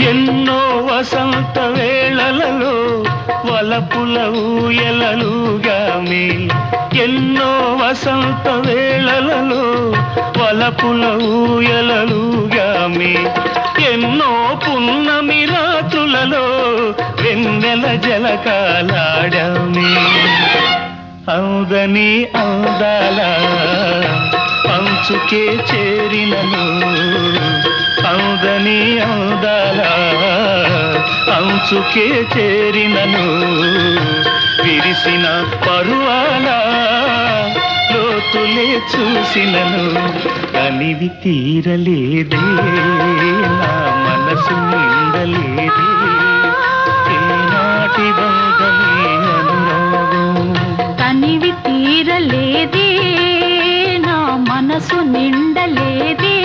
ఎన్నో వసంత వేళలలో వలపుల ఊయలలుగామి ఎన్నో వసంత వేళలలో వలపుల ఊయలలుగామి ఎన్నో పున్నమి రాత్రులలో వెన్నెల జలకాలాడామి. అవుదని అందాల అంచుకే చేరినను. అవుదని అవుదాల అంచుకే చేరినను. విరిసిన పరువాల లోతులే చూసినను. కనివి తీరలేదే నా మనసు నిండలేదే. ఏనాటి బంధమే అనురాగం కనివి తీరలేదే నా మనసు నిండలేదే.